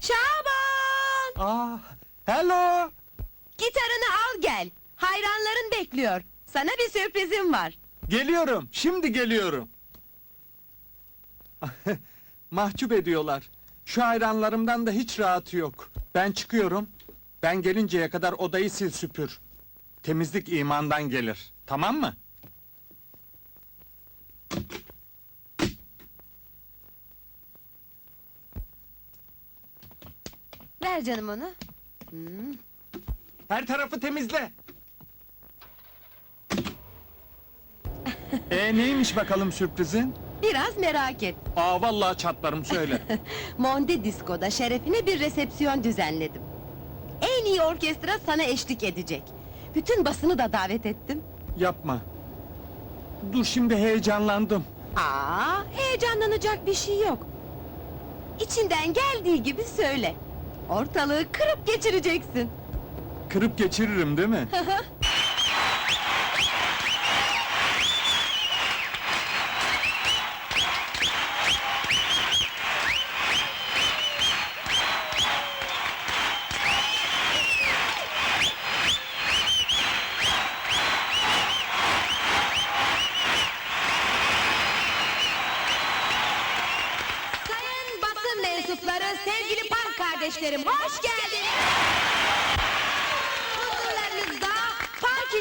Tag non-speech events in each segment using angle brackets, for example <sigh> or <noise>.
Şaban! Ah, hello. Gitarını al gel. Hayranların bekliyor. Sana bir sürprizim var. Geliyorum, şimdi geliyorum. <laughs> Mahcup ediyorlar. Şu hayranlarımdan da hiç rahatı yok. Ben çıkıyorum. Ben gelinceye kadar odayı sil süpür. Temizlik imandan gelir. Tamam mı? Ver canım onu. Hmm. Her tarafı temizle. <laughs> e neymiş bakalım sürprizin? Biraz merak et. Aa vallahi çatlarım söyle. <laughs> Monde Disco'da şerefine bir resepsiyon düzenledim. En iyi orkestra sana eşlik edecek. Bütün basını da davet ettim. Yapma. Dur şimdi heyecanlandım. Aa, heyecanlanacak bir şey yok. İçinden geldiği gibi söyle. Ortalığı kırıp geçireceksin. Kırıp geçiririm değil mi? <laughs>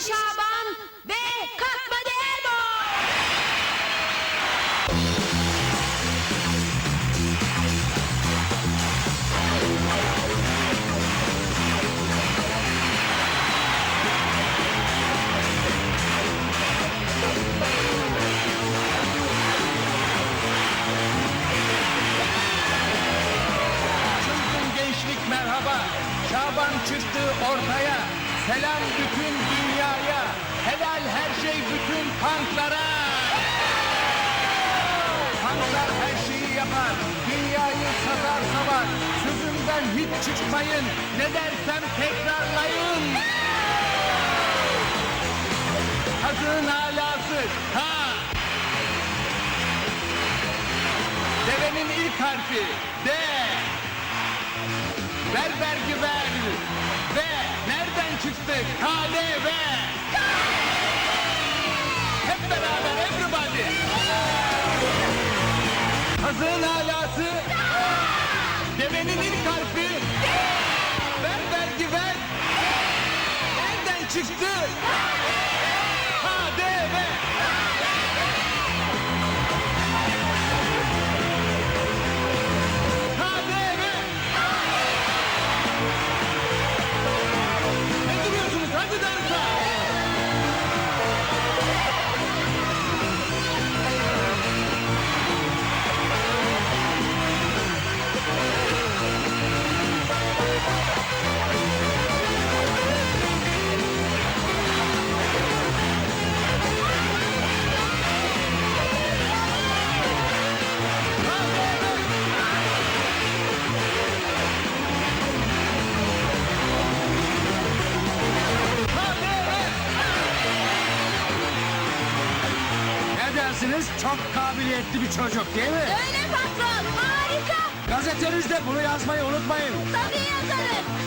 Şaban ve Katma. Çılgın gençlik merhaba. Şaban çıktı ortaya. Selam bütün dünyaya. Helal her şey bütün punklara. Punklar her şeyi yapar. Dünyayı satar savar. Sözümden hiç çıkmayın. Ne dersem tekrarlayın. Hazın alası. Ha! Devenin ilk harfi D. Ver vergi ver. Çıktık? KDV. Hep beraber everybody. Hazın alası. Devenin ilk harfi. Ver vergi ver. Nereden çıktı? Dersiniz? Çok kabiliyetli bir çocuk değil mi? Öyle patron, harika. Gazetenizde bunu yazmayı unutmayın. Tabii yazarım.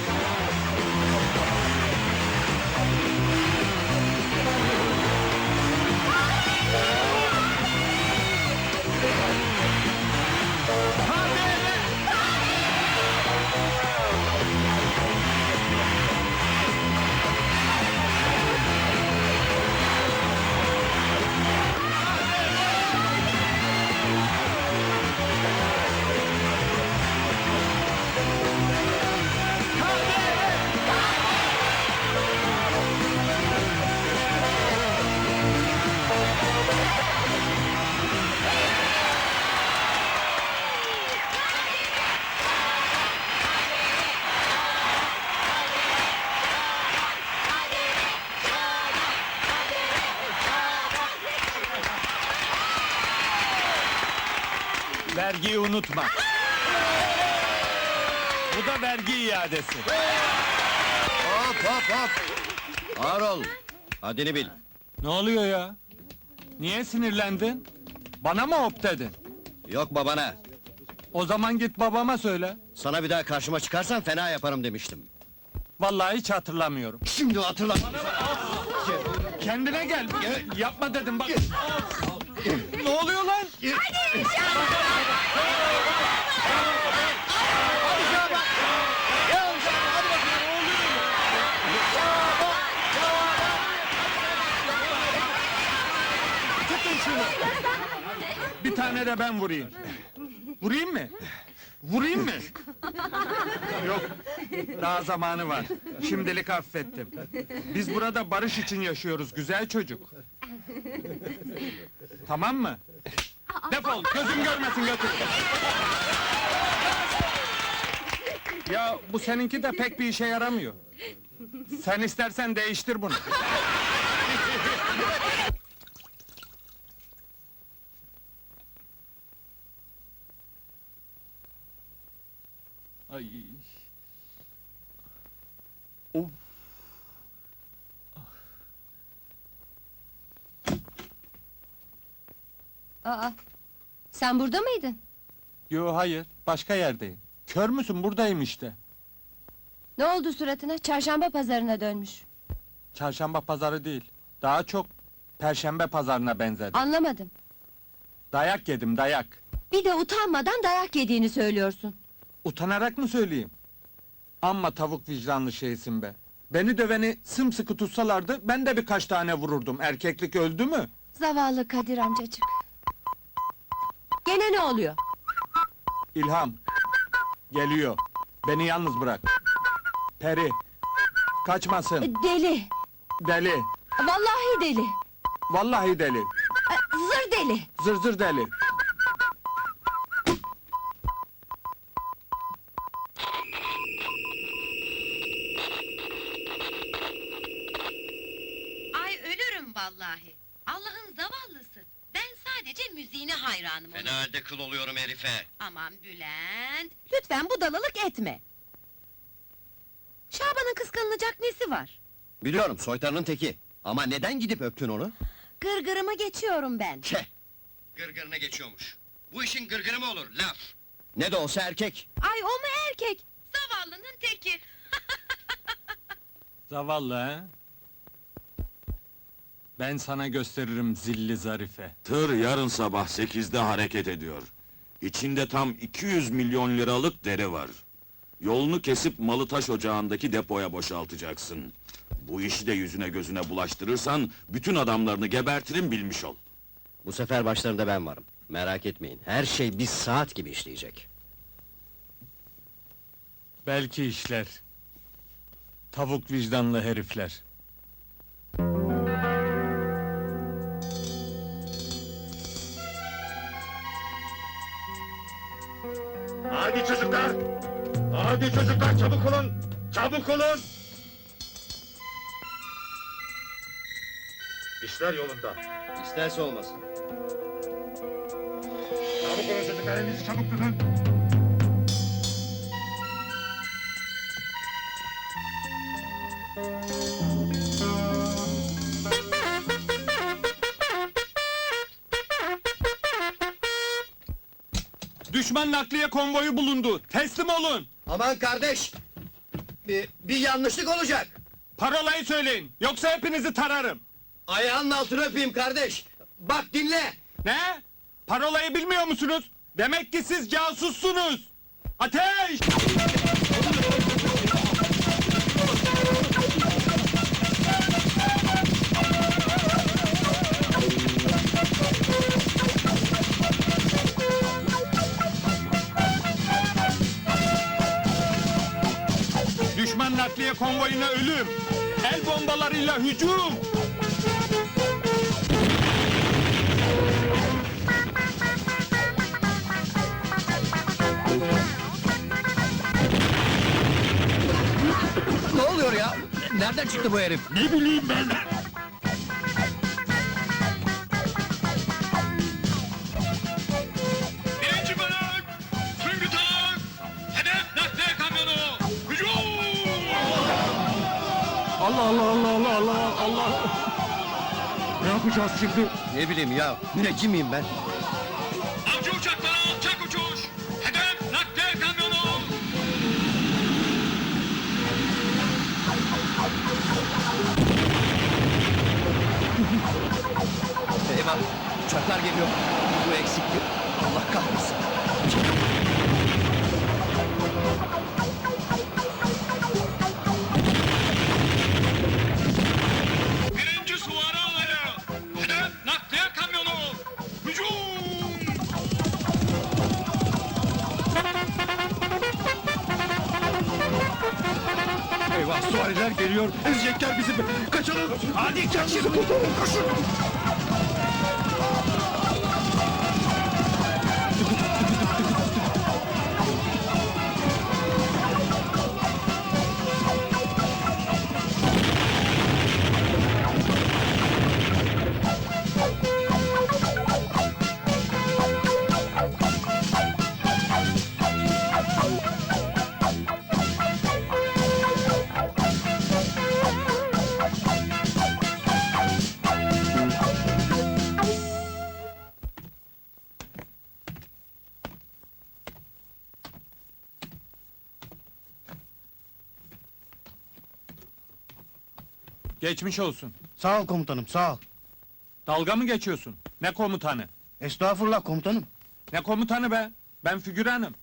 Vergiyi unutma. Bu da vergi iadesi. Hop hop hop! Ağır ol! Haddini bil. Ne oluyor ya? Niye sinirlendin? Bana mı hop dedin? Yok babana. O zaman git babama söyle. Sana bir daha karşıma çıkarsan fena yaparım demiştim. Vallahi hiç hatırlamıyorum. Şimdi hatırla. Kendine gel. Yapma dedim bak. Ne oluyor lan? Şunu. Bir tane de ben vurayım. Vurayım mı? Vurayım mı? Yok. Daha zamanı var. Şimdilik affettim. Biz burada barış için yaşıyoruz güzel çocuk. Tamam mı? Defol, gözüm görmesin götür. Ya bu seninki de pek bir işe yaramıyor. Sen istersen değiştir bunu. Ay. Of. Aa, sen burada mıydın? Yo hayır, başka yerdeyim. Kör müsün? Buradayım işte. Ne oldu suratına? Çarşamba pazarına dönmüş. Çarşamba pazarı değil. Daha çok perşembe pazarına benzedi. Anlamadım. Dayak yedim, dayak. Bir de utanmadan dayak yediğini söylüyorsun. Utanarak mı söyleyeyim? Amma tavuk vicdanlı şeysin be. Beni döveni sımsıkı tutsalardı ben de birkaç tane vururdum. Erkeklik öldü mü? Zavallı Kadir amcacık. Gene ne oluyor? İlham. Geliyor. Beni yalnız bırak. Peri. E, Kaçmasın. Deli. Deli. Vallahi deli. Vallahi deli. E, Zır deli. Zır zır deli. Ay ölürüm vallahi. Allah'ın zavallısı. Sadece müziğine hayranım onun. Fena halde kıl oluyorum herife. Aman Bülent. Lütfen budalalık etme. Şaban'ın kıskanılacak nesi var? Biliyorum soytarının teki. Ama neden gidip öptün onu? Gırgırımı geçiyorum ben. Ke! Gırgırına geçiyormuş. Bu işin gırgırı mı olur? Laf! Ne de olsa erkek. Ay o mu erkek? Zavallının teki. <laughs> Zavallı ha? Ben sana gösteririm zilli zarife. Tır yarın sabah 8'de hareket ediyor. İçinde tam 200 milyon liralık deri var. Yolunu kesip malı taş ocağındaki depoya boşaltacaksın. Bu işi de yüzüne gözüne bulaştırırsan bütün adamlarını gebertirim bilmiş ol. Bu sefer başlarında ben varım. Merak etmeyin. Her şey bir saat gibi işleyecek. Belki işler. Tavuk vicdanlı herifler. Hadi çocuklar! Hadi çocuklar çabuk olun! Çabuk olun! İşler yolunda. İsterse olmasın. Çabuk olun çocuklar, elinizi çabuk tutun. Düşman nakliye konvoyu bulundu. Teslim olun. Aman kardeş! Bir, bir yanlışlık olacak. Parolayı söyleyin. Yoksa hepinizi tararım. Ayağının altını öpeyim kardeş. Bak dinle. Ne? Parolayı bilmiyor musunuz? Demek ki siz casussunuz. Ateş! Nakliye konvoyuna ölüm. El bombalarıyla hücum. Ne oluyor ya? Nereden çıktı bu herif? Ne bileyim ben? Allah Allah Allah Allah Allah Allah. Ne yapacağız şimdi? Ne bileyim ya, müneccim miyim ben? Avcı uçaklara alçak uçuş! Hedef nakliye kamyonu! Eyvah, uçaklar geliyor. Bu eksikti. Allah kahretsin. Ezecekler bizi. Kaçalım. Hadi kaçın. Koşun. Geçmiş olsun. Sağ ol komutanım, sağ ol. Dalga mı geçiyorsun? Ne komutanı? Estağfurullah komutanım. Ne komutanı be? Ben figüranım.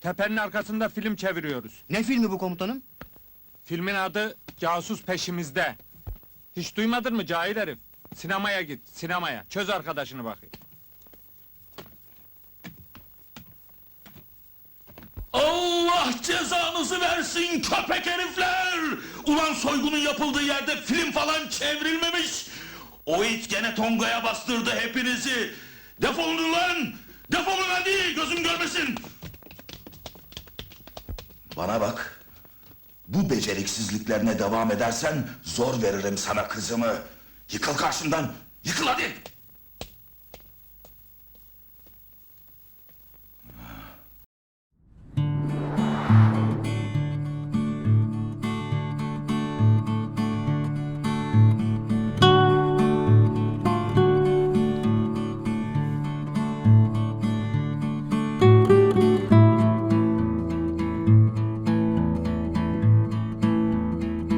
Tepenin arkasında film çeviriyoruz. Ne filmi bu komutanım? Filmin adı Casus Peşimizde. Hiç duymadın mı cahil herif? Sinemaya git, sinemaya. Çöz arkadaşını bakayım. Allah cezanızı versin köpek herifler! Ulan soygunun yapıldığı yerde film falan çevrilmemiş! O it gene Tonga'ya bastırdı hepinizi! Defolun lan! Defolun hadi gözüm görmesin! Bana bak. Bu beceriksizliklerine devam edersen zor veririm sana kızımı. Yıkıl karşımdan. Yıkıl hadi.